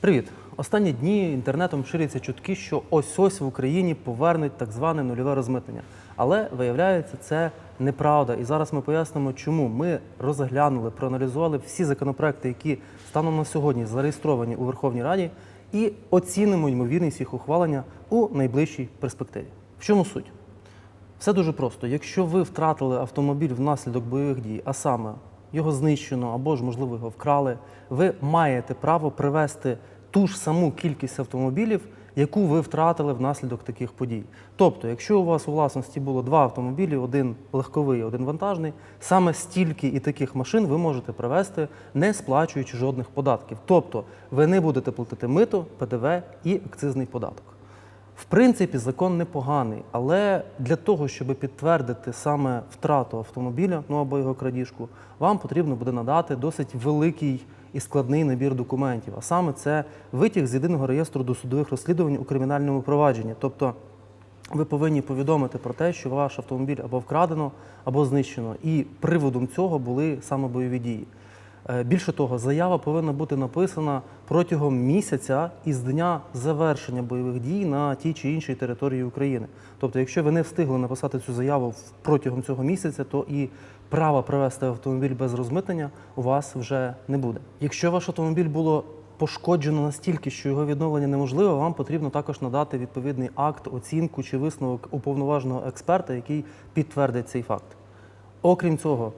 Привіт! Останні дні інтернетом ширяться чутки, що ось ось в Україні повернуть так зване нульове розмитнення. Але виявляється, це неправда. І зараз ми пояснимо, чому ми розглянули, проаналізували всі законопроекти, які станом на сьогодні зареєстровані у Верховній Раді, і оцінимо ймовірність їх ухвалення у найближчій перспективі. В чому суть? Все дуже просто. Якщо ви втратили автомобіль внаслідок бойових дій, а саме його знищено або ж, можливо, його вкрали, ви маєте право привезти ту ж саму кількість автомобілів, яку ви втратили внаслідок таких подій. Тобто, якщо у вас у власності було два автомобілі, один легковий, один вантажний, саме стільки і таких машин ви можете привезти, не сплачуючи жодних податків. Тобто, ви не будете платити мито, ПДВ і акцизний податок. В принципі, закон непоганий, але для того, щоб підтвердити саме втрату автомобіля, ну або його крадіжку, вам потрібно буде надати досить великий і складний набір документів. А саме це витяг з єдиного реєстру досудових розслідувань у кримінальному провадженні. Тобто ви повинні повідомити про те, що ваш автомобіль або вкрадено, або знищено. І приводом цього були саме бойові дії. Е, Більше того, заява повинна бути написана протягом місяця із дня завершення бойових дій на тій чи іншій території України. Тобто, якщо ви не встигли написати цю заяву протягом цього місяця, то і права привезти автомобіль без розмитнення у вас вже не буде. Якщо ваш автомобіль було пошкоджено настільки, що його відновлення неможливо, вам потрібно також надати відповідний акт, оцінку чи висновок уповноваженого експерта, який підтвердить цей факт. Окрім цього,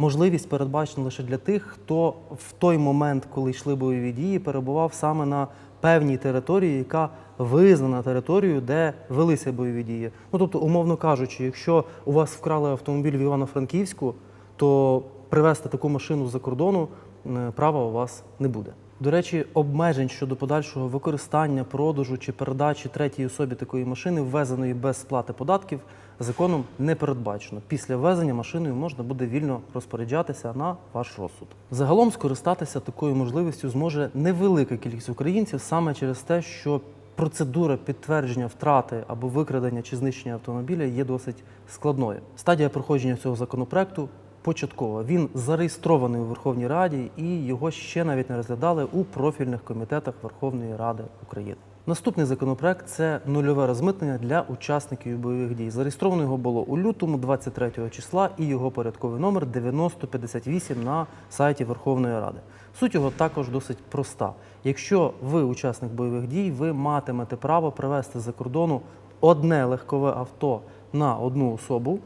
можливість передбачена лише для тих, хто в той момент, коли йшли бойові дії, перебував саме на певній території, яка визнана територією, де велися бойові дії. Ну тобто, умовно кажучи, якщо у вас вкрали автомобіль в Івано-Франківську, то привезти таку машину з-за кордону е, права у вас не буде. До речі, обмежень щодо подальшого використання, продажу чи передачі третій особі такої машини, ввезеної без сплати податків, законом не передбачено. Після ввезення машиною можна буде вільно розпоряджатися на ваш розсуд. Загалом скористатися такою можливістю зможе невелика кількість українців саме через те, що процедура підтвердження втрати або викрадення чи знищення автомобіля є досить складною. Стадія проходження цього законопроекту початкова. Він зареєстрований у Верховній Раді і його ще навіть не розглядали у профільних комітетах Верховної Ради України. Наступний законопроект це нульове розмитнення для учасників бойових дій. Зареєстровано його було у лютому 23 числа, і його порядковий номер 9058 на сайті Верховної Ради. Суть його також досить проста. Якщо ви учасник бойових дій, ви матимете право привезти за кордону одне легкове авто на одну особу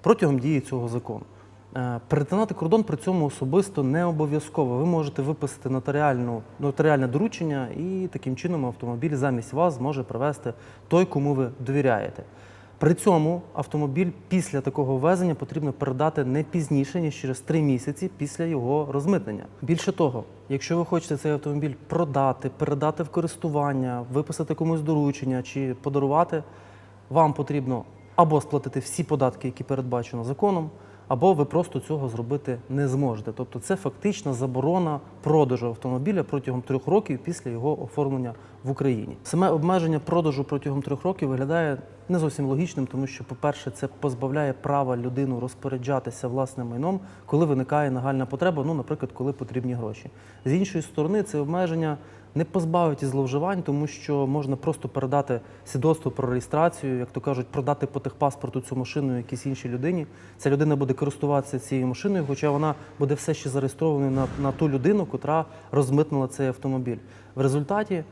протягом дії цього закону. Е, Перетинати кордон при цьому особисто не обов'язково. Ви можете виписати нотаріальну, нотаріальне доручення, і таким чином автомобіль замість вас зможе привезти той, кому ви довіряєте. При цьому автомобіль після такого ввезення потрібно передати не пізніше, ніж через три місяці після його розмитнення. Більше того, якщо ви хочете цей автомобіль продати, передати в користування, виписати комусь доручення чи подарувати, вам потрібно або сплатити всі податки, які передбачено законом, або ви просто цього зробити не зможете. Тобто це фактична заборона продажу автомобіля протягом трьох років після його оформлення в Україні. Саме обмеження продажу протягом трьох років виглядає не зовсім логічним, тому що, по-перше, це позбавляє права людину розпоряджатися власним майном, коли виникає нагальна потреба, ну, наприклад, коли потрібні гроші. З іншої сторони, це обмеження не позбавить і зловживань, тому що можна просто передати свідоцтво про реєстрацію, як то кажуть, продати по техпаспорту цю машину якійсь іншій людині. Ця людина буде користуватися цією машиною, хоча вона буде все ще зареєстрованою на, на ту людину, котра розмитнила цей автомобіль. В результаті.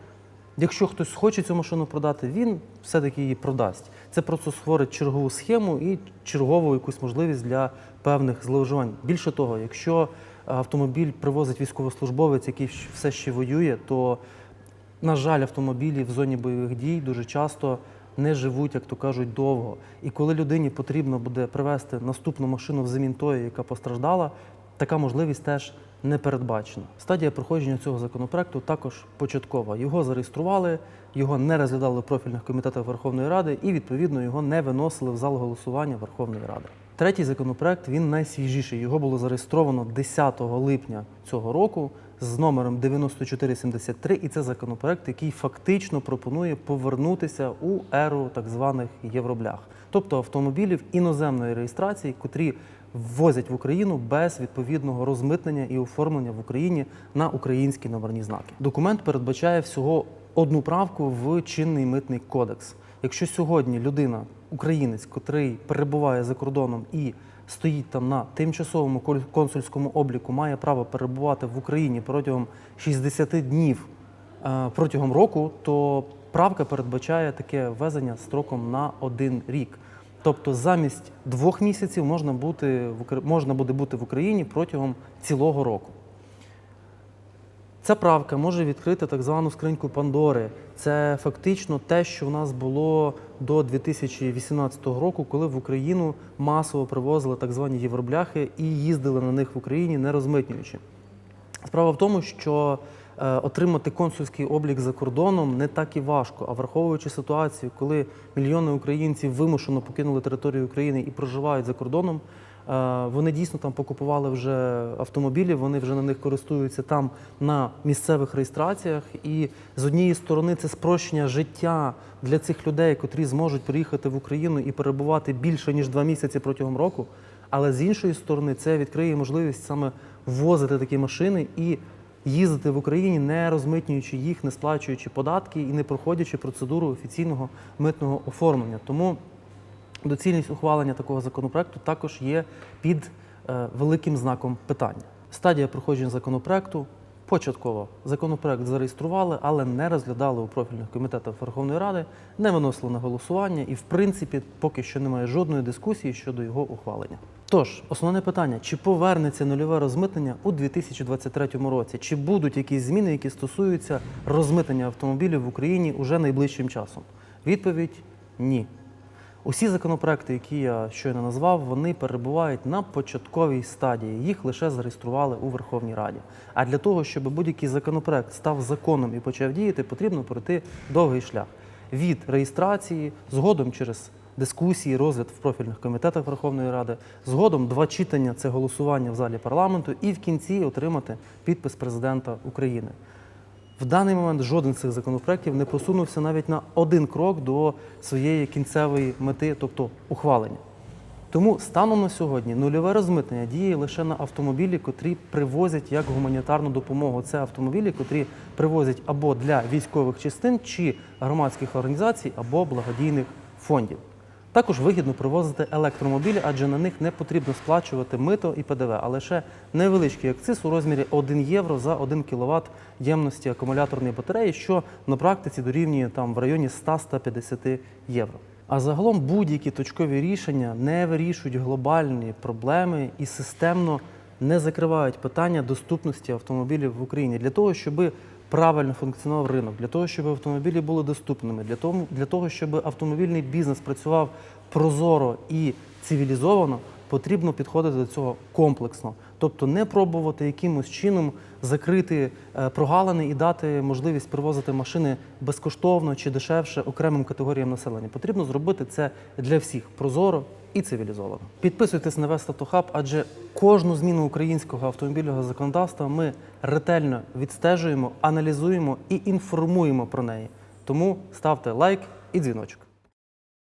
Якщо хтось хоче цю машину продати, він все-таки її продасть. Це просто створить чергову схему і чергову якусь можливість для певних зловживань. Більше того, якщо автомобіль привозить військовослужбовець, який все ще воює, то, на жаль, автомобілі в зоні бойових дій дуже часто не живуть, як то кажуть, довго. І коли людині потрібно буде привезти наступну машину взамін тої, яка постраждала, така можливість теж не передбачена. Стадія проходження цього законопроекту також початкова. Його зареєстрували, його не розглядали в профільних комітетах Верховної Ради і, відповідно, його не виносили в зал голосування Верховної Ради. Третій законопроект він найсвіжіший. Його було зареєстровано 10 липня цього року з номером 9473, і це законопроект, який фактично пропонує повернутися у еру так званих євроблях, тобто автомобілів іноземної реєстрації, котрі ввозять в Україну без відповідного розмитнення і оформлення в Україні на українські номерні знаки. Документ передбачає всього одну правку в чинний митний кодекс. Якщо сьогодні людина, українець, котрий перебуває за кордоном і стоїть там на тимчасовому консульському обліку, має право перебувати в Україні протягом 60 днів е, протягом року, то правка передбачає таке ввезення строком на один рік. Тобто замість двох місяців можна, бути можна буде бути в Україні протягом цілого року. Ця правка може відкрити так звану скриньку Пандори. Це фактично те, що в нас було до 2018 року, коли в Україну масово привозили так звані євробляхи і їздили на них в Україні, не розмитнюючи. Справа в тому, що е, отримати консульський облік за кордоном не так і важко. А враховуючи ситуацію, коли мільйони українців вимушено покинули територію України і проживають за кордоном, вони дійсно там покупували вже автомобілі, вони вже на них користуються там на місцевих реєстраціях. І з однієї сторони це спрощення життя для цих людей, котрі зможуть приїхати в Україну і перебувати більше ніж два місяці протягом року. Але з іншої сторони, це відкриє можливість саме ввозити такі машини і їздити в Україні, не розмитнюючи їх, не сплачуючи податки і не проходячи процедуру офіційного митного оформлення. Тому доцільність ухвалення такого законопроекту також є під е, великим знаком питання. Стадія проходження законопроекту. Початково законопроект зареєстрували, але не розглядали у профільних комітетах Верховної Ради, не виносили на голосування, і в принципі поки що немає жодної дискусії щодо його ухвалення. Тож, основне питання: чи повернеться нульове розмитнення у 2023 році? Чи будуть якісь зміни, які стосуються розмитнення автомобілів в Україні уже найближчим часом? Відповідь ні. Усі законопроекти, які я щойно назвав, вони перебувають на початковій стадії. Їх лише зареєстрували у Верховній Раді. А для того, щоб будь-який законопроект став законом і почав діяти, потрібно пройти довгий шлях від реєстрації, згодом через дискусії, розгляд в профільних комітетах Верховної Ради, згодом два читання це голосування в залі парламенту, і в кінці отримати підпис президента України. В даний момент жоден з цих законопроєктів не посунувся навіть на один крок до своєї кінцевої мети, тобто ухвалення. Тому станом на сьогодні нульове розмитнення діє лише на автомобілі, котрі привозять як гуманітарну допомогу. Це автомобілі, котрі привозять або для військових частин чи громадських організацій, або благодійних фондів. Також вигідно привозити електромобілі, адже на них не потрібно сплачувати мито і ПДВ, а лише невеличкий акциз у розмірі 1 євро за 1 кВт ємності акумуляторної батареї, що на практиці дорівнює там в районі 100-150 євро. А загалом будь-які точкові рішення не вирішують глобальні проблеми і системно не закривають питання доступності автомобілів в Україні для того, щоб правильно функціонував ринок, для того, щоб автомобілі були доступними, для того, для того, щоб автомобільний бізнес працював прозоро і цивілізовано, потрібно підходити до цього комплексно. Тобто не пробувати якимось чином закрити е, прогалини і дати можливість привозити машини безкоштовно чи дешевше окремим категоріям населення. Потрібно зробити це для всіх прозоро і цивілізовано. Підписуйтесь на Вестатохаб, адже кожну зміну українського автомобільного законодавства ми ретельно відстежуємо, аналізуємо і інформуємо про неї. Тому ставте лайк і дзвіночок.